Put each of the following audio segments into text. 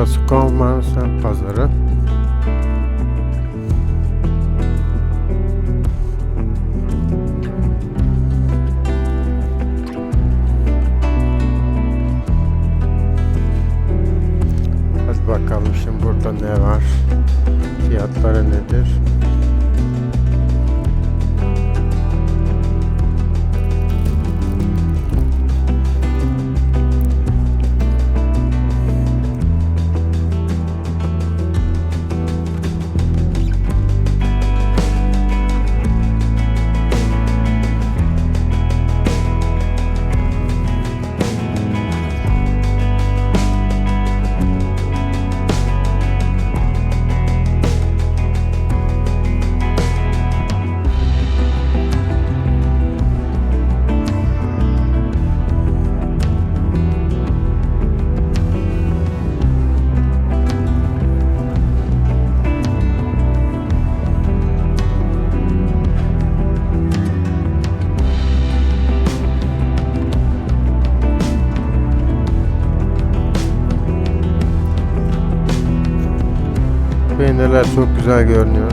Burası Konmansen Pazarı. Hadi bakalım şimdi burada ne var? Fiyatları nedir? Peynirler çok güzel görünüyor.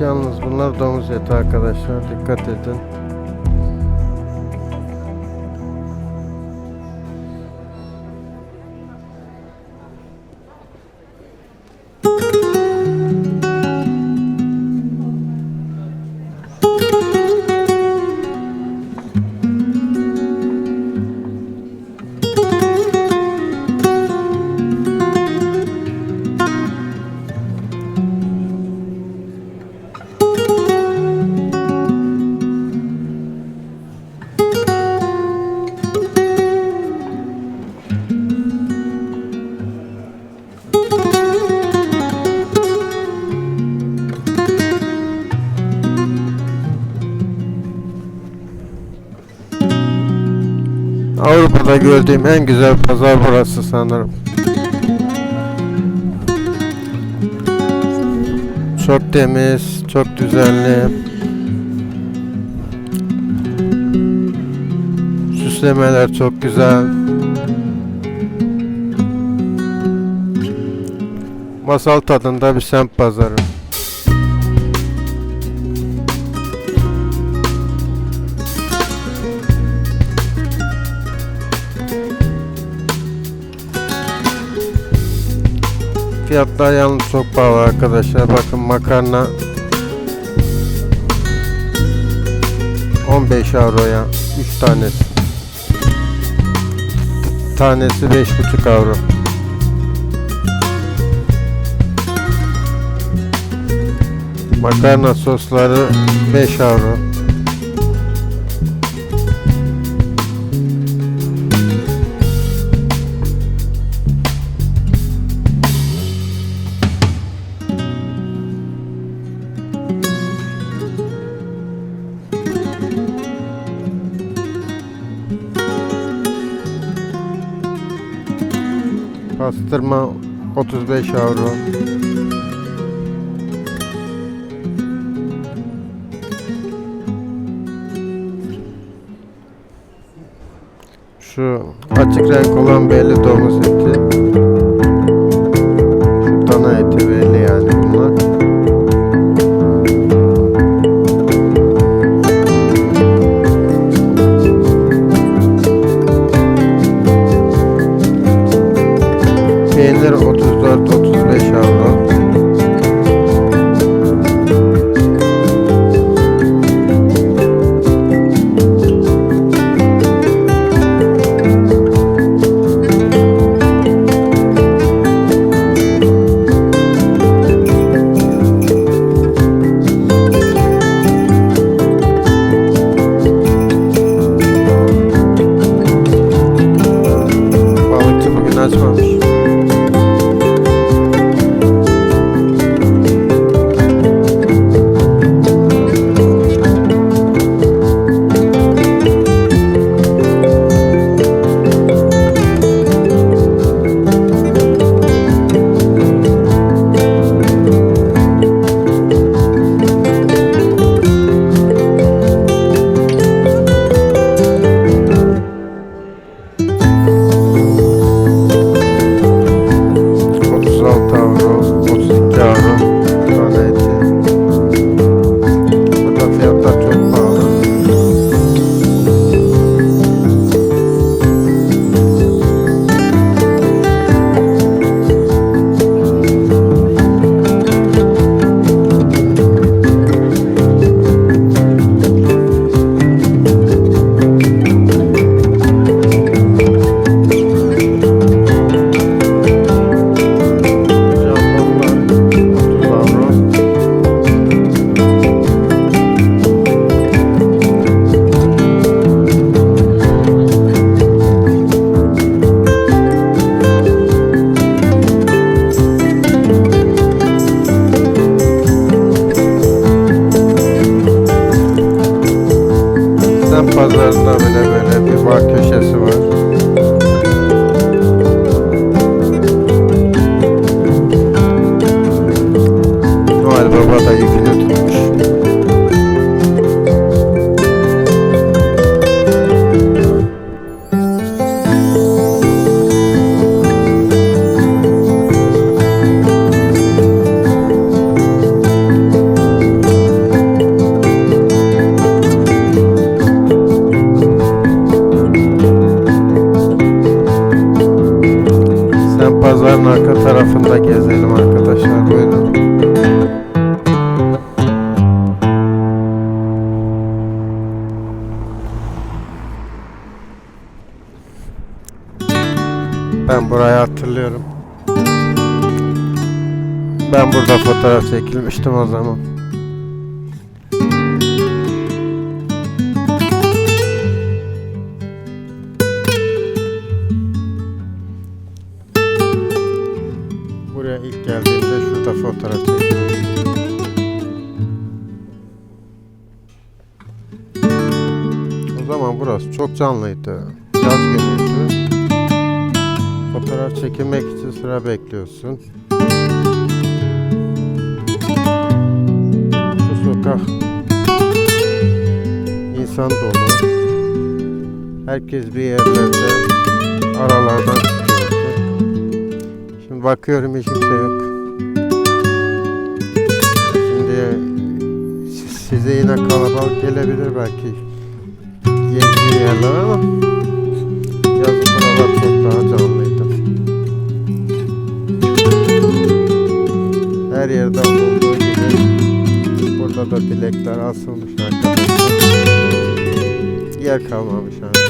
Yalnız bunlar domuz eti arkadaşlar dikkat edin. Avrupa'da gördüğüm en güzel pazar burası sanırım. Çok temiz, çok düzenli. Süslemeler çok güzel. Masal tadında bir semt pazarı. Fiyatlar yalnız çok pahalı arkadaşlar. Bakın makarna 15 euroya 3 tanesi. Tanesi 5,5 euro. Makarna sosları 5 euro. Pastırma 35 euro. Şu açık renk olan belli domuz eti. Burada bile böyle bir bar köşesi var. Noel Baba da yükünü burada fotoğraf çekilmiştim o zaman. Buraya ilk geldiğimde şurada fotoğraf çekilmiştim. O zaman burası çok canlıydı. Yaz günüydü. Fotoğraf çekilmek için sıra bekliyorsun. Şu sokak insan dolu. Herkes bir yerlerde aralardan çıkıyordu. Şimdi bakıyorum hiç kimse yok. Şimdi siz- size yine kalabalık gelebilir belki gezdiği yerler ama yazın buralar çok daha canlıydı. Her yerde olduğu gibi burada da dilekler asılmış arkadaşlar. Yer kalmamış artık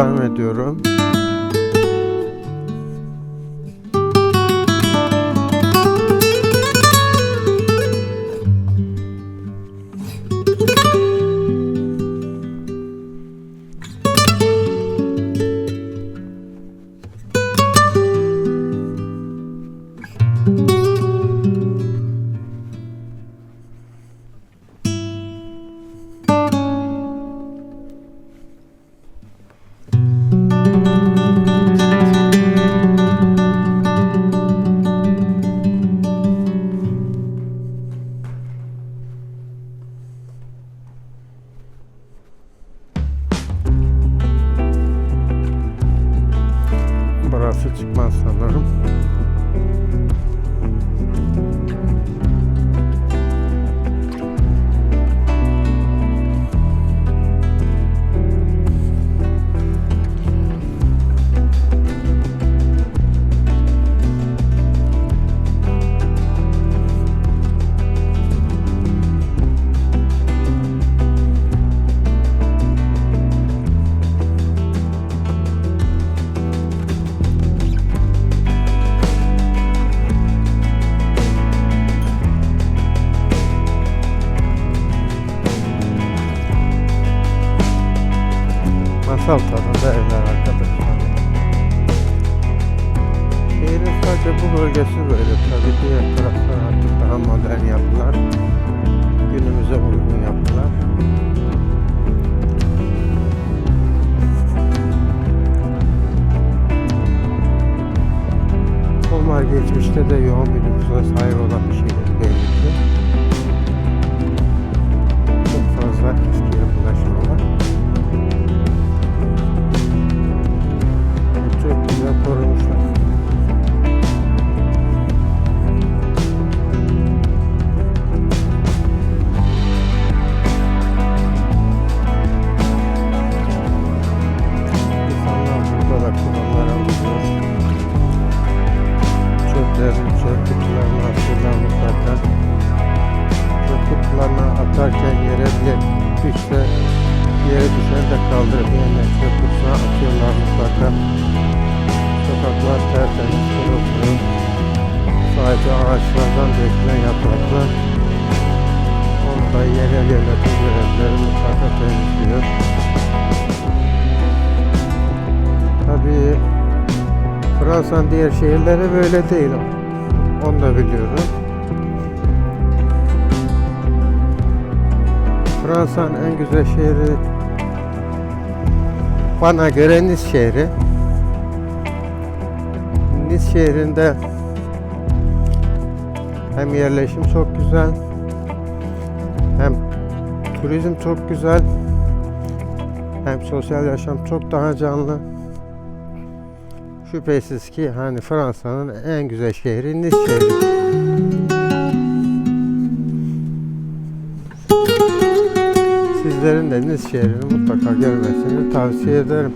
devam ediyorum. Bölgesi böyle tabii diğer taraflar artık daha modern yaptılar. Günümüze uygun yaptılar. Onlar geçmişte de yoğun bir nüfusa sahip olan bir şeydir belli ki. Çok fazla eskiye bulaşmalar. Sadece ağaçlardan dökülen yapraklar. Onu da yerel yönetim görevlileri mutlaka temizliyor. Tabii Fransa'nın diğer şehirleri böyle değil. Onu da biliyorum. Fransa'nın en güzel şehri bana göre Nice şehri. Nice şehrinde hem yerleşim çok güzel hem turizm çok güzel hem sosyal yaşam çok daha canlı. Şüphesiz ki hani Fransa'nın en güzel şehri Nice şehri. Sizlerin de Nice şehrini mutlaka görmesini tavsiye ederim.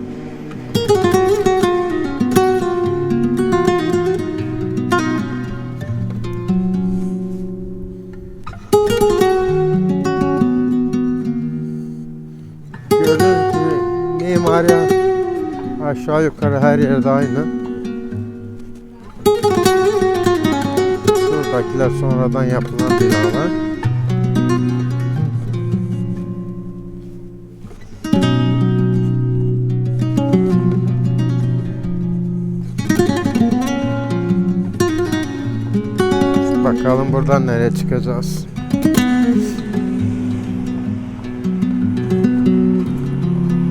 Aşağı yukarı her yerde aynı. Şuradakiler sonradan yapılan binalar. Bakalım buradan nereye çıkacağız.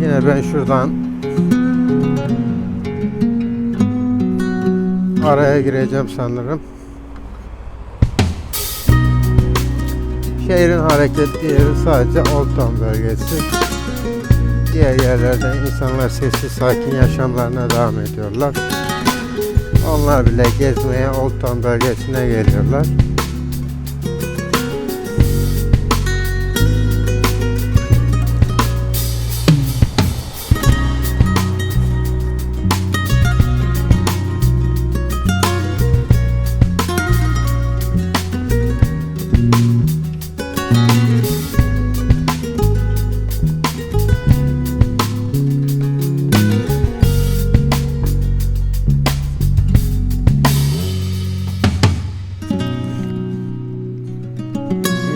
Yine ben şuradan araya gireceğim sanırım. Şehrin hareketli yeri sadece Old Town bölgesi. Diğer yerlerde insanlar sessiz sakin yaşamlarına devam ediyorlar. Onlar bile gezmeye Old Town bölgesine geliyorlar.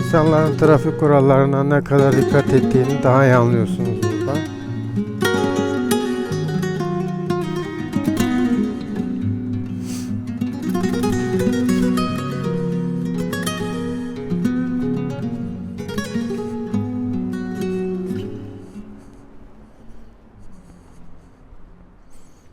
İnsanların trafik kurallarına ne kadar dikkat ettiğini daha iyi anlıyorsunuz